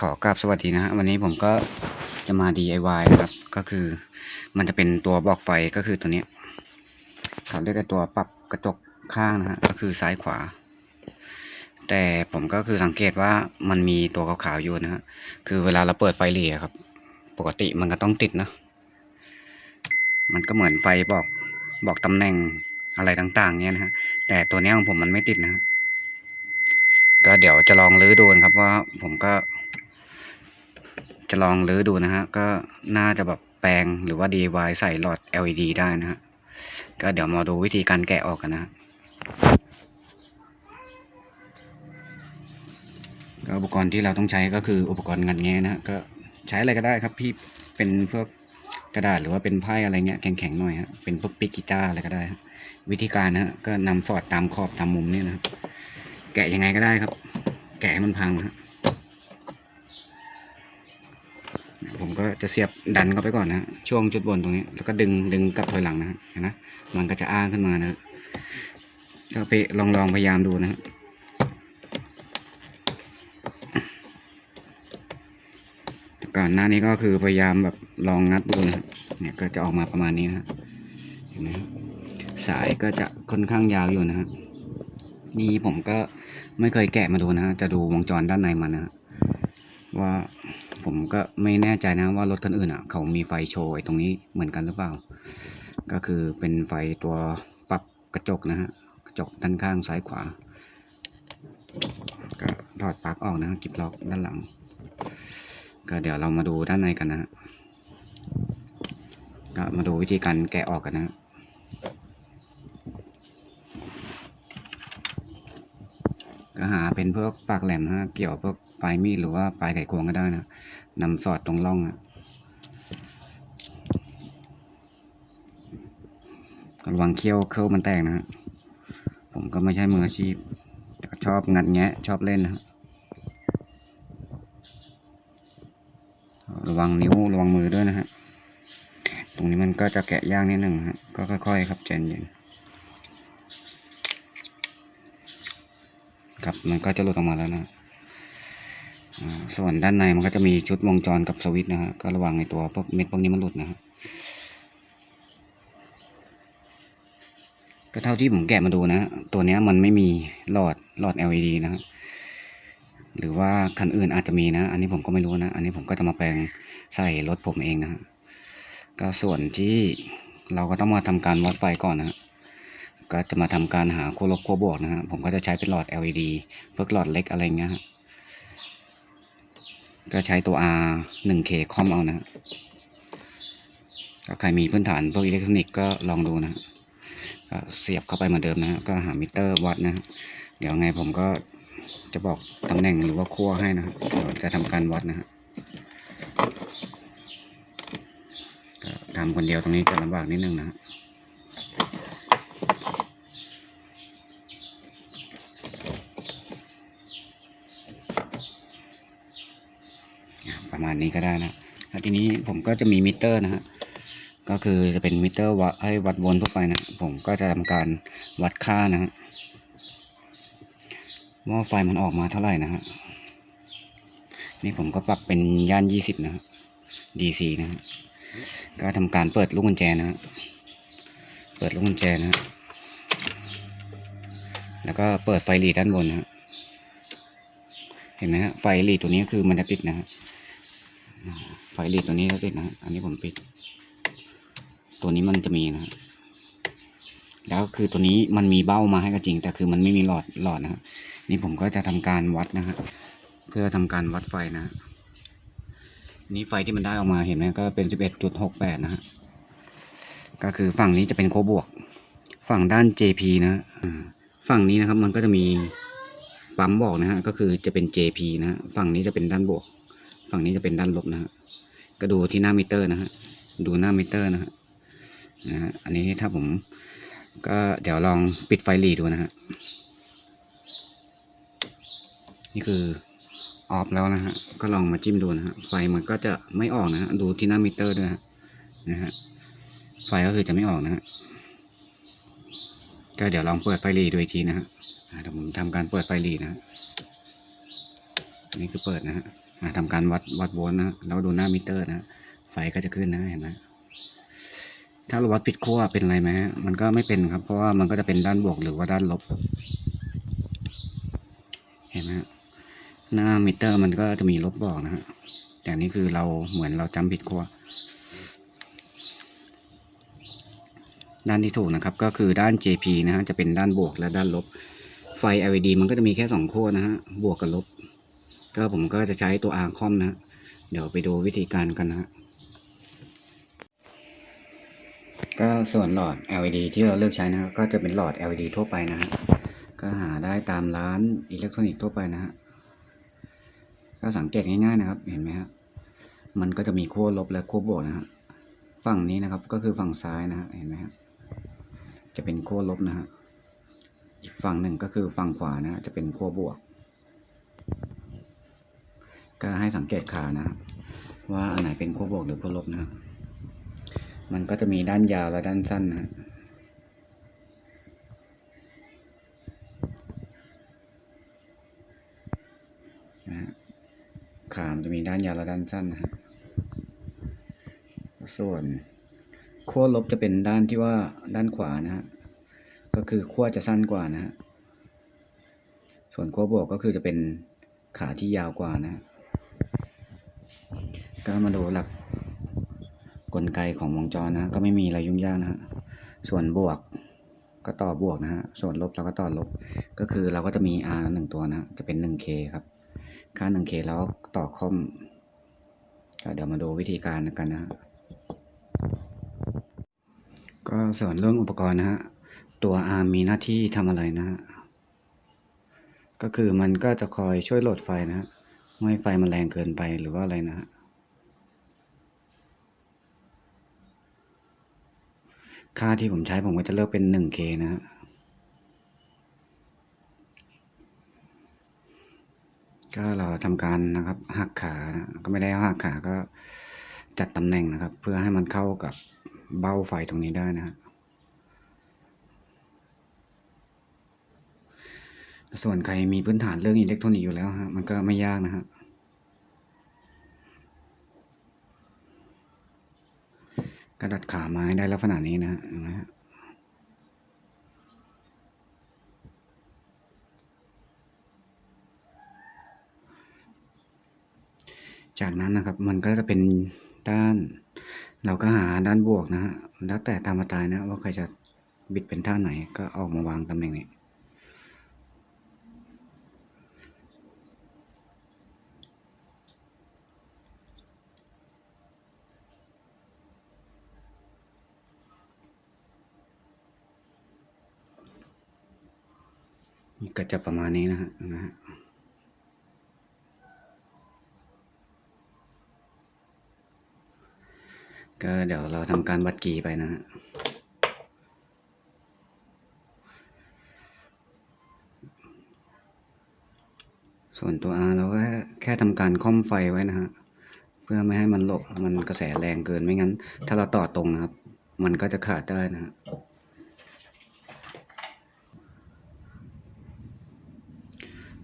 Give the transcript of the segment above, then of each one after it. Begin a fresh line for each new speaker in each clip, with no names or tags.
ขอกราบสวัสดีนะฮะวันนี้ผมก็จะมา DIY นะครับ ก็คือมันจะเป็นตัวบอกไฟก็คือตัวนี้เขาเรียกว่าตัวปรับกระจกข้างนะฮะก็คือซ้ายขวา แต่ผมก็คือสังเกตว่ามันมีตัวขาวๆอยู่นะฮะคือเวลาเราเปิดไฟเหลี่ยครับ ปกติมันก็ต้องติดนะมันก็เหมือนไฟบอกบอกตำแหน่งอะไรต่างๆ เนี้ยนะฮะแต่ตัวนี้ของผมมันไม่ติดนะฮะก็เดี๋ยวจะลองลื้อดูนะครับว่าผมก็ จะลองลื้อดูนะฮะ ก็น่าจะแบบแปลงหรือว่า DIY ใส่หลอด LED ได้นะฮะ ก็เดี๋ยวมาดูวิธีการแกะออกกันนะฮะก็อุปกรณ์ที่เราต้องใช้ก็คืออุปกรณ์งัดแงะนะฮะก็ใช้อะไรก็ได้ครับพี่เป็นพวกกระดาษหรือว่าเป็นไพ่อะไรเงี้ยแข็งๆหน่อยฮะเป็นพวกปิกกีตาร์อะไรก็ได้ฮะวิธีการนะฮะก็นำสอดตามขอบตามมุมเนี่ยนะครับแกะยังไงก็ได้ครับ แกะให้มันพังนะฮะ ผมก็จะเสียบดันเข้าไปก่อนนะช่วงจุดบนตรงนี้แล้วก็ดึงดึงกลับถอยหลังนะเห็นไหมมันก็จะอ้างขึ้นมานะก็ไปลองลองพยายามดูนะก่อนหน้านี้ก็คือพยายามแบบลองงัดดูนะเนี่ยก็จะออกมาประมาณนี้นะเห็นไหมสายก็จะค่อนข้างยาวอยู่นะฮะนี่ผมก็ไม่เคยแกะมาดูนะฮะจะดูวงจรด้านในมันนะว่า ผมก็ไม่แน่ใจนะว่ารถคันอื่นอะ เขามีไฟโชว์ไอ้ตรงนี้เหมือนกันหรือเปล่า ก็คือเป็นไฟตัวปรับกระจกนะฮะกระจกด้านข้างซ้ายขวา ก็ถอดปลั๊กออกนะกิบล็อกด้านหลัง ก็เดี๋ยวเรามาดูด้านในกันนะฮะก็มาดูวิธีการแกะออกกันนะฮะ ก็หาเป็นพวกปากแหลมนะฮะเกี่ยวพวกปลายมีดหรือว่าปลายไขควงก็ได้นะนำสอดตรงร่องนะระวังเขี้ยวเคิลมันแตกนะฮะผมก็ไม่ใช่มืออาชีพชอบงัดแงะชอบเล่นนะฮะระวังนิ้วระวังมือด้วยนะฮะ ตรงนี้มันก็จะแกะยากนิดหนึ่งฮะ ก็ค่อยๆครับใจเย็น ครับมันก็จะหลุดออกมาแล้วนะส่วนด้านในมันก็จะมีชุดวงจรกับสวิตช์นะฮะก็ระวังในตัวพวกเม็ดพวกนี้มันหลุดนะฮะก็เท่าที่ผมแกะมาดูนะ ตัวนี้มันไม่มีหลอดหลอด LED นะฮะหรือว่าคันอื่นอาจจะมีนะ อันนี้ผมก็ไม่รู้นะ อันนี้ผมก็จะมาแปลงใส่รถผมเองนะก็ส่วนที่เราก็ต้องมาทำการวัดไฟก่อนนะฮะ ก็จะมาทำการหาขั้วลบขั้วบวกนะฮะผมก็จะใช้เป็นหลอด LED เพวกหลอดเล็กอะไรเงี้ยก็ใช้ตัว R 1K คอมเอานะก็ใครมีพื้นฐานพวกอิเล็กทรอนิกส์ก็ลองดูนะก็เสียบเข้าไปเหมือนเดิมนะฮะก็หามิเตอร์วัดนะ เดี๋ยวไงผมก็จะบอกตำแหน่งหรือว่าขั้วให้นะเดี๋ยวจะทำการวัดนะฮะทำคนเดียวตรงนี้จะลำบากนิดนึงนะฮะ ประ มาณนี้ก็ได้นะแล้วทีนี้ผมก็จะมีมิเตอร์นะฮะก็คือจะเป็นมิเตอร์วัดให้วัดวนทั่วไปนะผมก็จะทำการวัดค่านะฮะว่าไฟมันออกมาเท่าไหร่นะฮะนี่ผมก็ปรับเป็นย่านยี่สิบนะฮะ DC นะฮะก็ทำการเปิดลูกกุญแจนะฮะเปิดลูกกุญแจนะฮะแล้วก็เปิดไฟหลีด้านบนนะฮะเห็นไหมฮะไฟหลีตัวนี้คือมันจะติดนะฮะ ไฟลีดตัวนี้แล้วติดนะอันนี้ผมปิด ตัวนี้มันจะมีนะแล้วคือตัวนี้มันมีเบ้ามาให้ก็จริง แต่คือมันไม่มีหลอดหลอดนะนี่ผมก็จะทำการวัดนะฮะเพื่อทำการวัดไฟนะ นี่ไฟที่มันได้ออกมาเห็นไหมก็เป็นสิบเอ็ดจุดหกแปดนะฮะก็คือฝั่งนี้จะเป็นโคบวก ฝั่งด้าน JP นะฝั่งนี้นะครับมันก็จะมีปั๊มบอกนะฮะก็คือจะเป็น JP นะฮะฝั่งนี้จะเป็นด้านบวก ฝั่งนี้จะเป็นด้านลบนะฮะ ก็ดูที่หน้ามิเตอร์นะฮะดูหน้ามิเตอร์นะฮะนะฮะอันนี้ถ้าผมก็เดี๋ยวลองปิดไฟหลีดูนะฮะนี่คือออฟแล้วนะฮะก็ลองมาจิ้มดูนะฮะไฟมันก็จะไม่ออกนะฮะดูที่หน้ามิเตอร์ด้วยนะฮะไฟก็คือจะไม่ออกนะฮะก็เดี๋ยวลองเปิดไฟหลีดูอีกทีนะฮะอ่าเดี๋ยวผมทำการเปิดไฟหลีนะฮะนนี้คือเปิดนะฮะ อ่าทำการวัดวัดโวลต์นะแล้วดูหน้ามิเตอร์นะไฟก็จะขึ้นนะเห็นไหมถ้าเราวัดผิดขั้วเป็นอะไรไหมมันก็ไม่เป็นครับ เพราะว่ามันก็จะเป็นด้านบวกหรือว่าด้านลบ เห็นไหมหน้ามิเตอร์มันก็จะมีลบบอกนะฮะแต่อันนี้คือเราเหมือนเราจำผิดขั้วด้านที่ถูกนะครับก็คือด้าน JP นะฮะจะเป็นด้านบวกและด้านลบ ไฟ LED มันก็จะมีแค่สองขั้วนะฮะบวกกับลบ ก็ผมก็จะใช้ตัว R คอมนะฮะเดี๋ยวไปดูวิธีการกันนะฮะก็ส่วนหลอด LED ที่เราเลือกใช้นะก็จะเป็นหลอด LED ทั่วไปนะฮะก็หาได้ตามร้านอิเล็กทรอนิกส์ทั่วไปนะฮะก็สังเกตง่ายๆนะครับ เห็นไหมครับมันก็จะมีขั้วลบและขั้วบวกนะฮะฝั่งนี้นะครับก็คือฝั่งซ้ายนะฮะเห็นไหมครับจะเป็นขั้วลบนะฮะอีกฝั่งหนึ่งก็คือฝั่งขวานะฮะจะเป็นขั้วบวก ก็ให้สังเกตขานะ ว่าอันไหนเป็นขั้วบวกหรือขั้วลบนะมันก็จะมีด้านยาวและด้านสั้นนะนะฮะขามจะมีด้านยาวและด้านสั้นนะฮะส่วนขั้วลบจะเป็นด้านที่ว่าด้านขวานะฮะ ก็คือขั้วจะสั้นกว่านะฮะ ส่วนขั้วบวกก็คือจะเป็นขาที่ยาวกว่านะฮะ ก็มาดูหลักกลไกของวงจรนะ ก็ไม่มีอะไรยุ่งยากนะฮะส่วนบวกก็ต่อบวกนะฮะ ส่วนลบเราก็ต่อลบ ก็คือเราก็จะมี R หนึ่งตัวนะ จะเป็น 1K ครับ ค่า 1K แล้วต่อคอมเดี๋ยวมาดูวิธีการกันนะฮะ ก็ส่วนเรื่องอุปกรณ์นะฮะ ตัว R มีหน้าที่ทำอะไรนะฮะ ก็คือมันก็จะคอยช่วยโหลดไฟนะฮะ ไม่ให้ไฟมันแรงเกินไปหรือว่าอะไรนะฮะ ค่าที่ผมใช้ผมก็จะเลือกเป็น 1K นะฮะก็เราทำการนะครับหักขานะก็ไม่ได้หักขาก็จัดตำแหน่งนะครับ เพื่อให้มันเข้ากับเบ้าไฟตรงนี้ได้นะฮะส่วนใครมีพื้นฐานเรื่องอิเล็กทรอนิกส์อยู่แล้วฮะมันก็ไม่ยากนะฮะ ระดัดขาไม้ได้ลักษณะนี้นะฮะจากนั้นนะครับมันก็จะเป็นด้าน เราก็หาด้านบวกนะฮะแล้วแต่ตามมาตายนะว่าใครจะบิดเป็นท่าไหนก็ออกมาวางตำแหน่งนี้ ก็จะประมาณนี้นะฮะนะฮะก็เดี๋ยวเราทำการวัดกีไปนะฮะส่วนตัว R เราก็แค่ทำการค่อมไฟไว้นะฮะ เพื่อไม่ให้มันหลบมันกระแสแรงเกินไม่งั้น ถ้าเราต่อตรงนะครับ มันก็จะขาดได้นะฮะ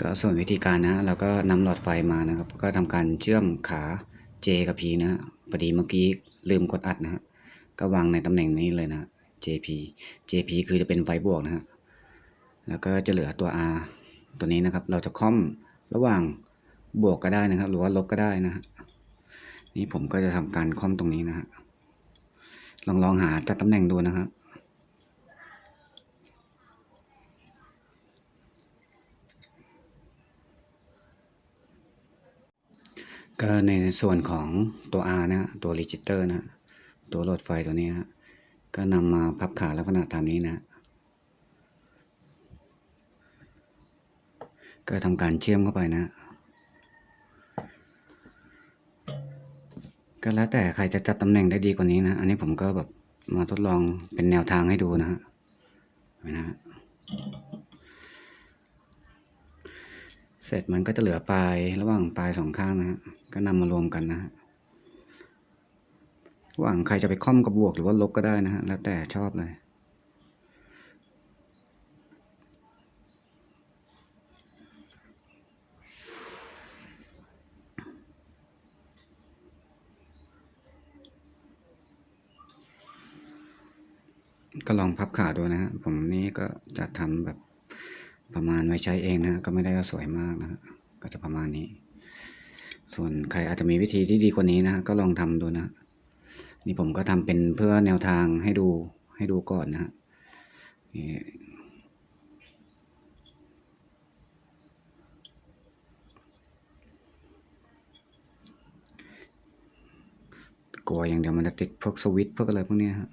ก็ส่วนวิธีการนะเราก็นำหลอดไฟมานะครับ ก็ทำการเชื่อมขา J กับ P นะฮะพอดีเมื่อกี้ลืมกดอัดนะฮะก็วางในตำแหน่งนี้เลยนะ JP JP คือจะเป็นไฟบวกนะฮะแล้วก็จะเหลือตัว R ตัวนี้นะครับ เราจะค่อมระหว่างบวกก็ได้นะครับ หรือว่าลบก็ได้นะฮะนี่ผมก็จะทำการค่อมตรงนี้นะฮะลองลองหาจัดตำแหน่งดูนะครับ ก็ในส่วนของตัว R นะฮะตัว register นะฮะตัวโหลดไฟตัวนี้นะฮะก็นำมาพับขาลักษณะตามนี้นะฮะก็ทำการเชื่อมเข้าไปนะฮะก็แล้วแต่ใครจะจัดตำแหน่งได้ดีกว่านี้นะ อันนี้ผมก็แบบมาทดลองเป็นแนวทางให้ดูนะฮะเห็นนะ ร็จมันก็จะเหลือปลายระหว่างปลายสองข้างนะฮะก็นำมารวมกันนะฮะระหว่างใครจะไปค่อมกับบวกหรือว่าลบก็ได้นะแล้วแต่ชอบเลยก็ลองพับขาดูนะฮะผมนี้ก็จะทำแบบ ประมาณไว้ใช้เองนะก็ไม่ได้ว่าสวยมากนะก็จะประมาณนี้ ส่วนใครอาจจะมีวิธีที่ดีกว่านี้นะก็ลองทำดูนะนี่ผมก็ทำเป็นเพื่อแนวทางให้ดูให้ดูก่อนนะฮะนี่กลัวอย่างเดียวมันจะติดพวกสวิตพวกอะไรพวกนี้ฮะ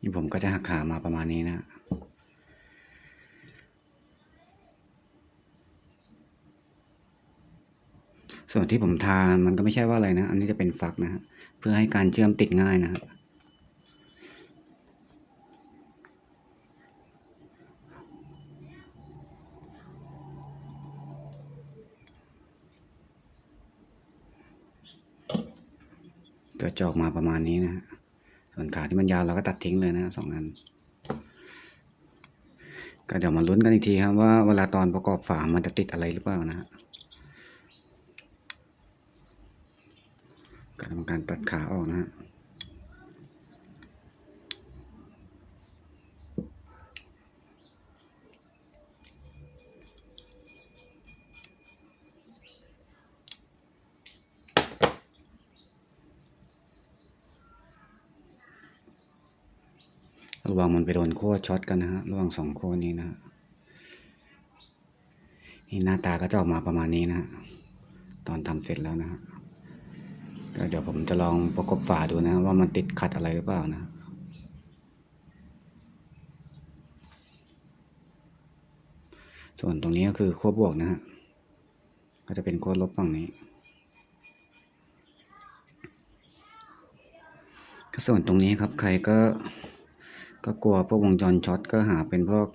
นี่ผมก็จะหักขามาประมาณนี้นะ ส่วนที่ผมทามันก็ไม่ใช่ว่าอะไรนะ อันนี้จะเป็นฝักนะฮะ เพื่อให้การเชื่อมติดง่ายนะฮะก็จะออกมาประมาณนี้นะฮะ ส่วนขาที่มันยาวเราก็ตัดทิ้งเลยนะสองอันก็เดี๋ยวมาลุ้นกันอีกทีครับว่าเวลาตอนประกอบฝามันจะติดอะไรหรือเปล่านะฮะก็ทำการตัดขาออกนะฮะ ระวังมันไปโดนขั้วช็อตกันนะฮะ ระหว่างสองขั้วนี้นะนี่หน้าตาก็จะออกมาประมาณนี้นะฮะ ตอนทำเสร็จแล้วนะฮะก็เดี๋ยวผมจะลองประกบฝาดูนะว่ามันติดขัดอะไรหรือเปล่านะส่วนตรงนี้ก็คือขั้วบวกนะฮะ ก็จะเป็นขั้วลบฝั่งนี้ ส่วนตรงนี้ครับใครก็ ก็กลัวพวกวงจรช็อตก็หาเป็นพวก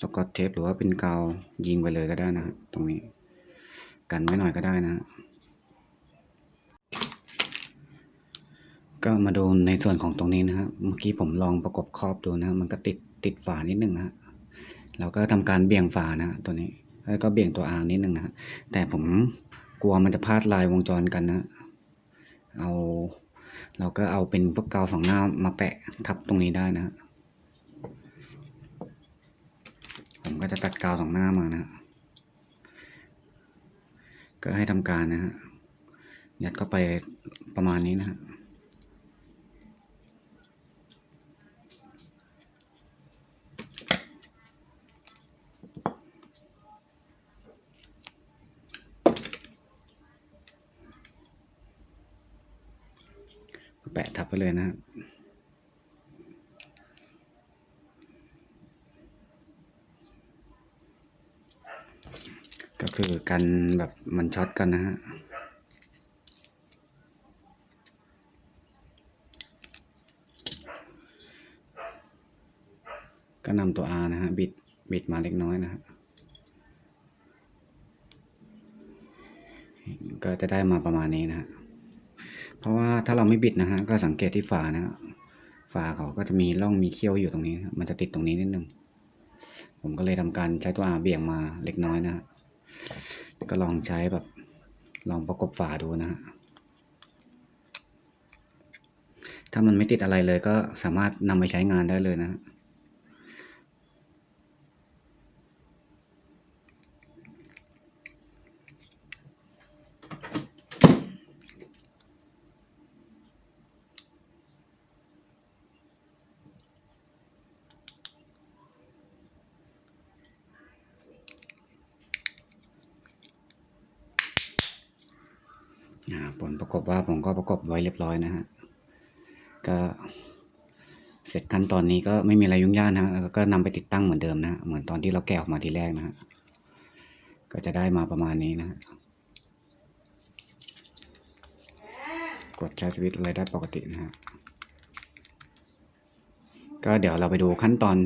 สกอตเทปหรือว่าเป็นกาวยิงไปเลยก็ได้นะตรงนี้ กันไว้หน่อยก็ได้นะ ก็มาดูในส่วนของตรงนี้นะฮะเมื่อกี้ผมลองประกบครอบดูนะมันก็ติดติดฝานิดนึงนะฮะเราก็ทำการเบี่ยงฝานะตัวนี้แล้วก็เบี่ยงตัวอางนิดนึงนะฮะแต่ผมกลัวมันจะพลาดลายวงจรกันนะเอา เราก็เอาเป็นพวกกาวสองหน้ามาแปะทับตรงนี้ได้นะฮะ ผมก็จะตัดกาวสองหน้ามานะฮะก็ให้ทำการนะฮะ ยัดเข้าไปประมาณนี้นะฮะแปะทับไปเลยนะฮะก็ คือกันแบบมันช็อตกันนะฮะก็นำตัว R นะฮะ บิด บิดมาเล็กน้อยนะฮะ ก็จะได้มาประมาณนี้นะฮะ เพราะว่าถ้าเราไม่บิดนะฮะ ก็สังเกตที่ฝานะฮะ ฝาเขาก็จะมีร่องมีเขี้ยวอยู่ตรงนี้นะมันจะติดตรงนี้นิดนึง ผมก็เลยทำการใช้ตัว R เบี่ยงมาเล็กน้อยนะฮะ ก็ลองใช้แบบ ลองประกบฝาดูนะฮะถ้ามันไม่ติดอะไรเลยก็สามารถนำไปใช้งานได้เลยนะ ผลประกบว่าผมก็ประกบไว้เรียบร้อยนะฮะ ก็เสร็จขั้นตอนนี้ก็ไม่มีอะไรยุ่งยากนะก็นำไปติดตั้งเหมือนเดิมนะเหมือนตอนที่เราแกะออกมาทีแรกนะฮะ ก็จะได้มาประมาณนี้นะฮะกดใช้ชีวิตอะไรได้ปกตินะฮะ ก็เดี๋ยวเราไปดูขั้นตอน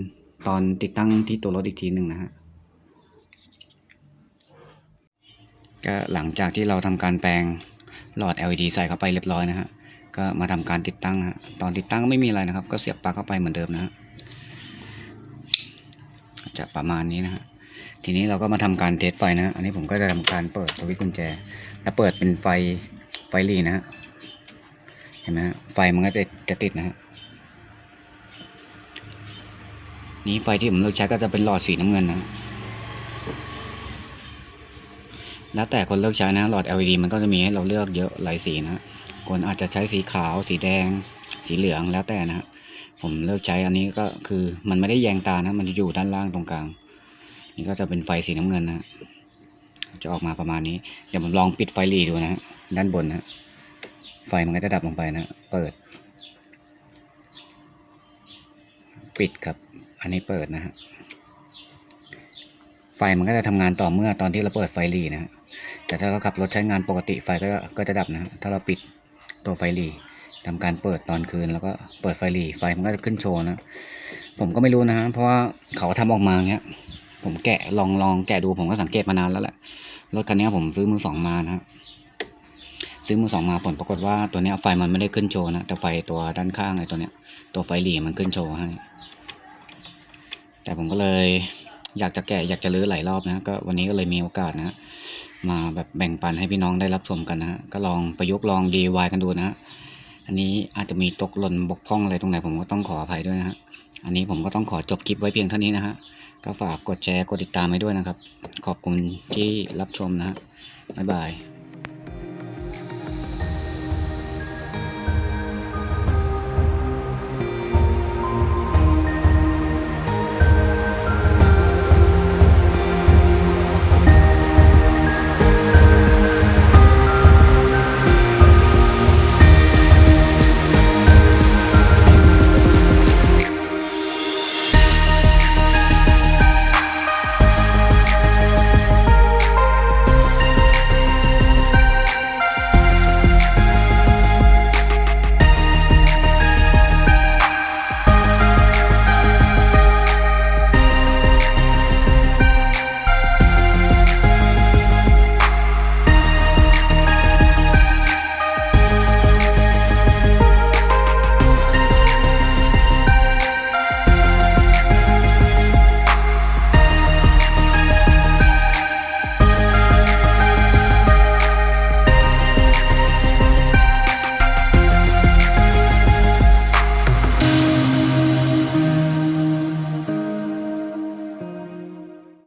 ตอนติดตั้งที่ตัวรถอีกทีหนึ่งนะฮะ ก็หลังจากที่เราทำการแปลง หลอด LED ใส่เข้าไปเรียบร้อยนะฮะก็มาทำการติดตั้งฮะตอนติดตั้งก็ไม่มีอะไรนะครับ ก็เสียบปลั๊กเข้าไปเหมือนเดิมนะฮะจะประมาณนี้นะฮะทีนี้เราก็มาทำการเทสไฟนะฮะอันนี้ผมก็จะทำการเปิดสวิตช์กุญแจ แล้วเปิดเป็นไฟไฟหลีนะฮะเห็นไหมฮะไฟมันก็จะจะติดนะฮะนี้ไฟที่ผมเลือกใช้ก็จะเป็นหลอดสีน้ำเงินนะ แล้วแต่คนเลือกใช้นะหลอด LED มันก็จะมีให้เราเลือกเยอะหลายสีนะคนอาจจะใช้สีขาว สีแดง สีเหลืองแล้วแต่นะผมเลือกใช้อันนี้ก็คือมันไม่ได้แยงตานะ มันจะอยู่ด้านล่างตรงกลาง นี่ก็จะเป็นไฟสีน้ำเงินนะจะออกมาประมาณนี้ เดี๋ยวผมลองปิดไฟหลีดูนะด้านบนนะไฟมันก็จะดับลงไปนะ เปิด ปิดครับ อันนี้เปิดนะฮะไฟมันก็จะทำงานต่อเมื่อตอนที่เราเปิดไฟหลีนะฮะ แต่ถ้าเราขับรถใช้งานปกติไฟก็ก็จะดับนะถ้าเราปิดตัวไฟหลีทำการเปิดตอนคืนแล้วก็เปิดไฟหลีไฟมันก็จะขึ้นโชว์นะ ผมก็ไม่รู้นะฮะเพราะว่าเขาทำออกมาเงี้ย ผมแกะลองลองแกะดูผมก็สังเกตมานานแล้วแหละรถคันนี้ผมซื้อมือสองมานะฮะซื้อมือสองมาผลปรากฏว่าตัวเนี้ยไฟมันไม่ได้ขึ้นโชว์นะแต่ไฟตัวด้านข้างไอ้ตัวเนี้ยตัวไฟหลีมันขึ้นโชว์ให้แต่ผมก็เลยอยากจะแกะอยากจะรื้อหลายรอบนะก็วันนี้ก็เลยมีโอกาสนะ มาแบบแบ่งปันให้พี่น้องได้รับชมกันนะฮะก็ลองประยุกต์ลอง DIY กันดูนะฮะอันนี้อาจจะมีตกหล่นบกพร่องอะไรตรงไหนผมก็ต้องขออภัยด้วยนะฮะอันนี้ผมก็ต้องขอจบคลิปไว้เพียงเท่านี้นะฮะก็ฝากกดแชร์กดติดตามไว้ด้วยนะครับ ขอบคุณที่รับชมนะฮะบ๊ายบาย